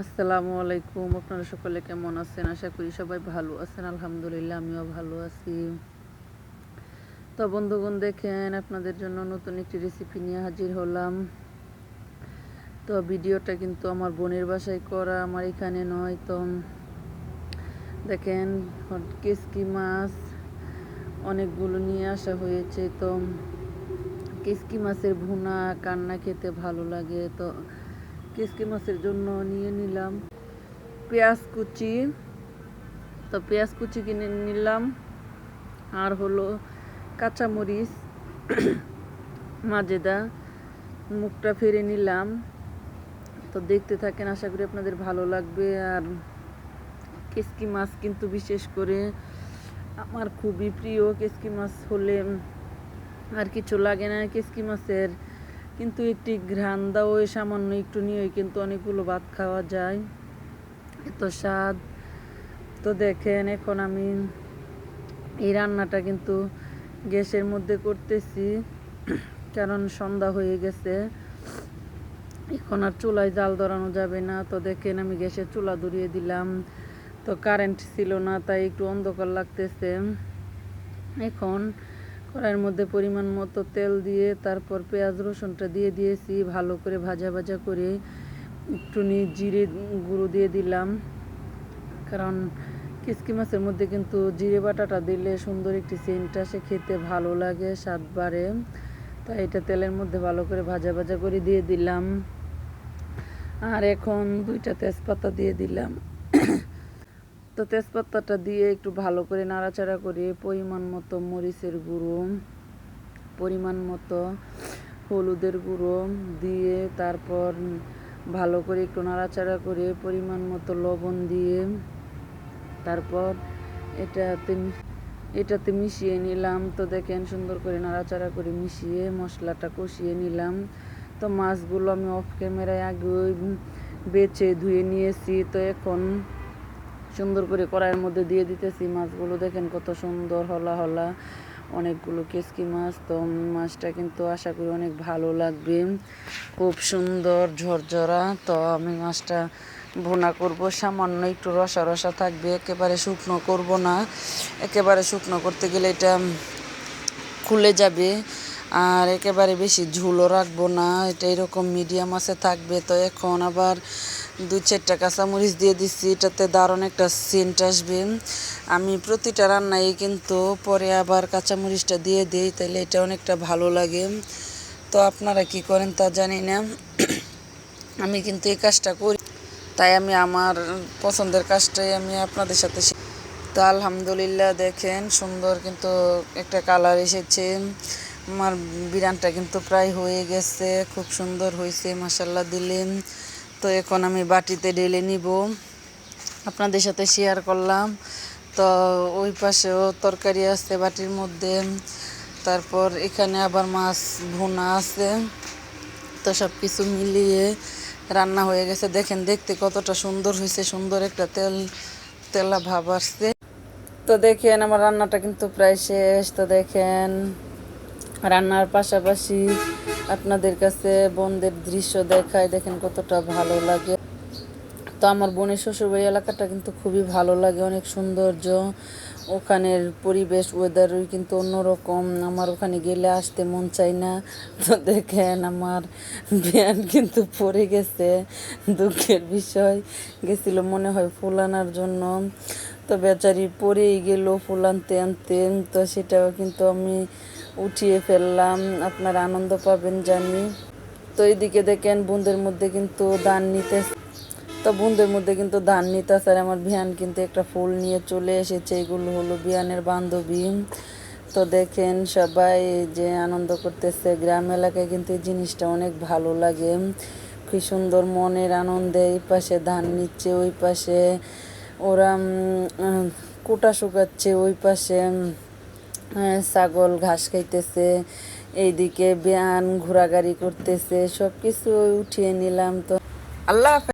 আসসালামু আলাইকুম, আপনারা সকলে কেমন আছেন? আশা করি সবাই ভালো আছেন, আলহামদুলিল্লাহ আমিও ভালো আছি। তো বন্ধুগণ, দেখেন আপনাদের জন্য নতুন একটি রেসিপি নিয়ে হাজির হলাম। তো ভিডিওটা কিন্তু আমার বোনের বাসায় করা, আমার এখানে নয়, তো দেখেন কেসকি মাছ, অনেকগুলো নিয়ে আসা হয়েছে, তো কেসকি মাছের ভুনা, কান্না খেতে ভালো লাগে, তো কেসকি মাছের জন্য নিয়ে নিলাম পেঁয়াজ কুচি। তো পেঁয়াজ কুচি কিনে নিলাম। আর হলো কাঁচামরিচ, মাজেদা, মুখটা ফিরে নিলাম। তো দেখতে থাকেন, আশা করি আপনাদের ভালো লাগবে। আর কেসকি মাছ কিন্তু বিশেষ করে আমার খুবই প্রিয় কেসকি মাছ হলে আর কিছু লাগে না। কেসকি মাছের কিন্তু একটি ঘ্রাণ দাও সামান্য একটু নিয়ে কিন্তু অনেকগুলো ভাত খাওয়া যায়। এত স্বাদ। তো দেখেন, এখন আমি এই রান্নাটা কিন্তু গ্যাসের মধ্যে করতেছি, কারণ সন্ধ্যা হয়ে গেছে। এখন আর চুলায় জাল ধরানো যাবে না। তো দেখেন, আমি গ্যাসের চুলা ধরিয়ে দিলাম। তো কারেন্ট ছিল না, তাই একটু অন্ধকার লাগতেছে। এখন কড়াইয়ের মধ্যে পরিমাণ মতো তেল দিয়ে তারপর পেঁয়াজ রসুনটা দিয়ে দিয়েছি, ভালো করে ভাজা ভাজা করে একটু জিরে গুঁড়ো দিয়ে দিলাম। কারণ কিসকি মাছের মধ্যে কিন্তু জিরে বাটাটা দিলে সুন্দর একটি সেন্ট আসে, খেতে ভালো লাগে, স্বাদ বাড়ে। তাই এটা তেলের মধ্যে ভালো করে ভাজা ভাজা করে দিয়ে দিলাম। আর এখন দুইটা তেজপাতা দিয়ে দিলাম। তো তেজপাতাটা দিয়ে একটু ভালো করে নাড়াচাড়া করে পরিমাণ মতো মরিচের গুঁড়ো, পরিমাণ মতো হলুদের গুঁড়ো দিয়ে তারপর ভালো করে একটু নাড়াচাড়া করে পরিমাণ মতো লবণ দিয়ে তারপর এটাতে এটাতে মিশিয়ে নিলাম। তো দেখেন সুন্দর করে নাড়াচাড়া করে মিশিয়ে মশলাটা কষিয়ে নিলাম। তো মাছগুলো আমি অফ ক্যামেরায় আগে বেছে ধুয়ে নিয়েছি। তো এখন সুন্দর করে কড়াইয়ের মধ্যে দিয়ে দিতেছি। মাছগুলো দেখেন কত সুন্দর হলা হলা। অনেকগুলো কেসকি মাছ। তো মাছটা কিন্তু আশা করি অনেক ভালো লাগবে। খুব সুন্দর ঝরঝরা। তো আমি মাছটা ভুনা করব। সামান্য একটু রসা রসা থাকবে। একেবারে শুকনো করব না। একেবারে শুকনো করতে গেলে এটা খুলে যাবে। আর একেবারে বেশি ঝুলও রাখব না। এটা এরকম মিডিয়াম আছে, থাকবে। তো এখন আবার দুই চারটা কাঁচামরিচ দিয়ে দিচ্ছি এটাতে দারুণ একটা সেন্ট আসবে। আমি প্রতিটা রান্নায় কিন্তু পরে আবার কাঁচামরিচটা দিয়ে দিই তাহলে এটা অনেকটা ভালো লাগে। তো আপনারা কি করেন তা জানি না। আমি কিন্তু এই কাজটা করি, তাই আমি আমার পছন্দের কাজটাই আমি আপনাদের সাথে তো আলহামদুলিল্লাহ দেখেন, সুন্দর কিন্তু একটা কালার এসেছে। আমার বিরানটা কিন্তু প্রায় হয়ে গেছে, খুব সুন্দর হয়েছে মাসাল্লাহ দিলেন। তো এখন আমি বাটিতে ঢেলে নিব। আপনাদের সাথে শেয়ার করলাম। তো ওই পাশেও তরকারি আছে বাটির মধ্যে। তারপর এখানে আবার মাছ ভুনা আছে। তো সব কিছু মিলিয়ে রান্না হয়ে গেছে। দেখেন, দেখতে কতটা সুন্দর হয়েছে, সুন্দর একটা তেল, তেলা ভাব আসছে। তো দেখেন, আমার রান্নাটা কিন্তু প্রায় শেষ। তো দেখেন, রান্নার পাশাপাশি আপনাদের কাছে বোনদের দৃশ্য দেখায়, দেখেন কতটা ভালো লাগে। তো আমার বোনের শ্বশুরবাড়ি এলাকাটা কিন্তু খুবই ভালো লাগে, অনেক সৌন্দর্য। ওখানের পরিবেশ ওয়েদারই কিন্তু অন্যরকম। আমার ওখানে গেলে আসতে মন চাই না। তো দেখেন আমার বিয়ান কিন্তু পড়ে গেছে, দুঃখের বিষয়। গেছিল মনে হয় ফুল আনার জন্য। তো বেচারি পরেই গেল ফুল আনতে আনতে। তো সেটাও কিন্তু আমি উঠিয়ে ফেললাম, আপনারা আনন্দ পাবেন জানি। তো এইদিকে দেখেন, বুন্দের মধ্যে কিন্তু দান নিতে তো বুন্দের মধ্যে কিন্তু ধান নিতে আর আমার বিয়ান কিন্তু একটা ফুল নিয়ে চলে এসেছে। এগুলো হলো বিয়ানের বান্ধবী। তো দেখেন সবাই যে আনন্দ করতেছে, গ্রাম এলাকায় কিন্তু এই জিনিসটা অনেক ভালো লাগে। কি সুন্দর মনের আনন্দে এই পাশে ধান নিচ্ছে, ওই পাশে ওরা কোটা শুকাচ্ছে, ওই পাশে ছাগল ঘাস খাইতেছে এইদিকে বিয়ান ঘোরাঘুরি করতেছে সব কিছু উঠিয়ে নিলাম তো। আল্লাহ